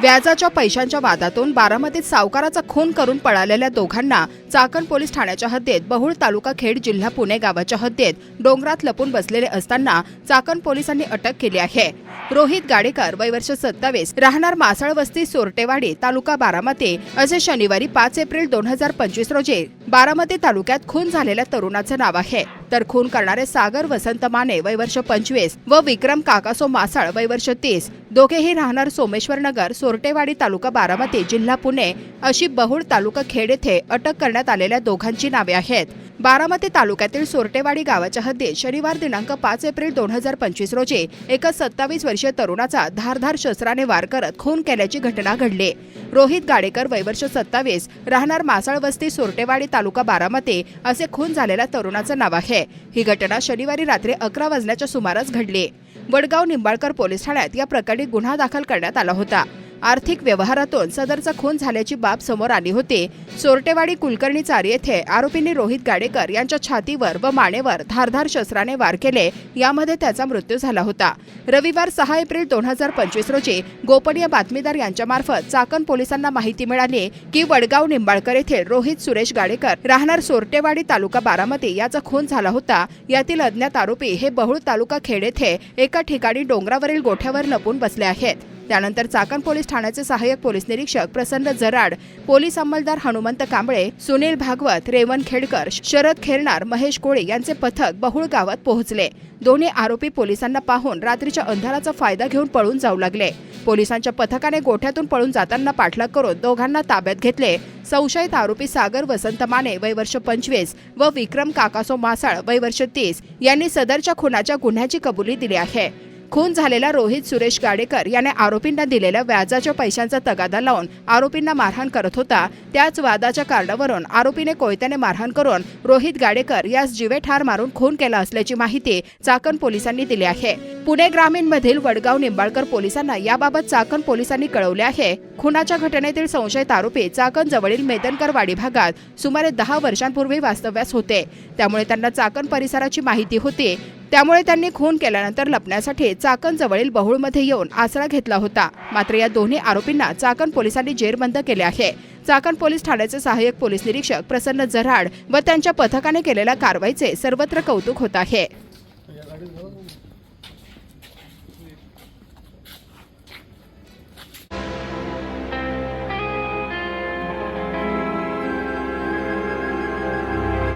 व्याजाच्या पैशांच्या वादातून बारामतीत सावकाराचा खून करून पळालेल्या दोघांना चाकण पोलीस ठाण्याच्या हद्दीत बहुळ तालुका खेड जिल्हा पुणे गावाच्या हद्दीत डोंगरात लपून बसलेले असताना चाकण पोलिसांनी अटक केली आहे. रोहित गाडेकर वयवर्ष सत्तावीस राहणार मासळ वस्ती सोरटेवाडी तालुका बारामती असे शनिवारी पाच एप्रिल दोन हजार पंचवीस रोजी बारामती तालुक्यात खून झालेल्या तरुणाचं नाव आहे. तर खून करणारे सागर वसंत माने वयवर्ष पंचवीस व विक्रम काकासो मासाळ वयवर्ष तीस दोघेही राहणार सोमेश्वर नगर सोरटेवाडी तालुका बारामती जिल्हा पुणे अशी बहुळ तालुका खेड येथे अटक करण्यात आलेल्या दोघांची नावे आहेत. बारामती तालुक्यातील सोरटेवाडी गावाच्या हद्दीत शनिवार दिनांक पाच एप्रिल दोन हजार पंचवीस रोजी एका सत्तावीस वर्षीय तरुणाचा धारधार शस्त्राने वार करत खून केल्याची घटना घडली. रोहित गाडेकर वयवर्ष सत्तावीस राहणार मासाळ वस्ती सोरटेवाडी तालुका बारामती असे खून झालेल्या तरुणाचं नाव आहे. ही घटना शनिवारी रात्री अकरा वाजण्याच्या सुमारास घडली. वडगाव निंबाळकर पोलीस ठाण्यात या प्रकरणी गुन्हा दाखल करण्यात आला होता. आर्थिक व्यवहारातून सदरचा खून झाल्याची बाब समोर आली होती. सोरटेवाडी कुलकर्णी चार येथे आरोपींनी रोहित गाडेकर यांच्या छातीवर व मानेवर धारधार शस्त्राने वार केले. यामध्ये त्याचा मृत्यू झाला होता. रविवार सहा एप्रिल दोन हजार पंचवीस रोजी गोपनीय बातमीदार यांच्यामार्फत चाकण पोलिसांना माहिती मिळाली की वडगाव निंबाळकर येथे रोहित सुरेश गाडेकर राहणार सोरटेवाडी तालुका बारामती याचा खून झाला होता. यातील अज्ञात आरोपी हे बहुळ तालुका खेड येथे एका ठिकाणी डोंगरावरील गोठ्यावर लपून बसले आहेत. त्यानंतर चाकण पोलीस ठाण्याचे सहाय्यक पोलीस निरीक्षक प्रसन्न जराड पोलीस अंमलदार हनुमंत कांबळे सुनील भागवत रेवन खेडकर शरद खेरणार महेश कोळी यांचे पथक बहुळ गावात पोहोचले. दोन्ही आरोपी पोलिसांना पाहून रात्रीच्या अंधाराचा फायदा घेऊन पळून जाऊ लागले. पोलिसांच्या पथकाने गोठ्यातून पळून जाताना पाठलाग करून दोघांना ताब्यात घेतले. संशयित आरोपी सागर वसंत माने वयवर्ष पंचवीस व विक्रम काकासो मासाळ वयवर्ष तीस यांनी सदरच्या खुनाच्या गुन्ह्याची कबुली दिली आहे. खून झालेला रोहित सुरेश गाडेकर याने आरोपींना दिलेल्या व्याजाच्या पैशांचा तगादा लावून आरोपींना मारहाण करत होता. त्याच वादाच्या कारणावरून आरोपीने कोयत्याने मारहाण करून रोहित गाडेकर यास जीवे ठार मारून खून केला असल्याची माहिती चाकण पोलिसांनी दिली आहे. पुणे ग्रामीणमधील वडगाव निंबाळकर पोलिसांना याबाबत चाकण पोलिसांनी कळवले आहे. खुनाच्या घटनेतील संशयित आरोपी चाकण जवळील मेदनकरवाडी भागात सुमारे दहा वर्षांपूर्वी वास्तव्यास होते. त्यामुळे त्यांना चाकण परिसराची माहिती होती. त्यामुळे त्यांनी खून केल्यानंतर लपण्यासाठी चाकणजवळील बहुळमध्ये येऊन आसरा घेतला होता. मात्र या दोन्ही आरोपींना चाकण पोलिसांनी जेरबंद केले आहे. चाकण पोलीस ठाण्याचे सहाय्यक पोलीस निरीक्षक प्रसन्न जराड व त्यांच्या पथकाने केलेल्या कारवाईचे सर्वत्र कौतुक होत आहे.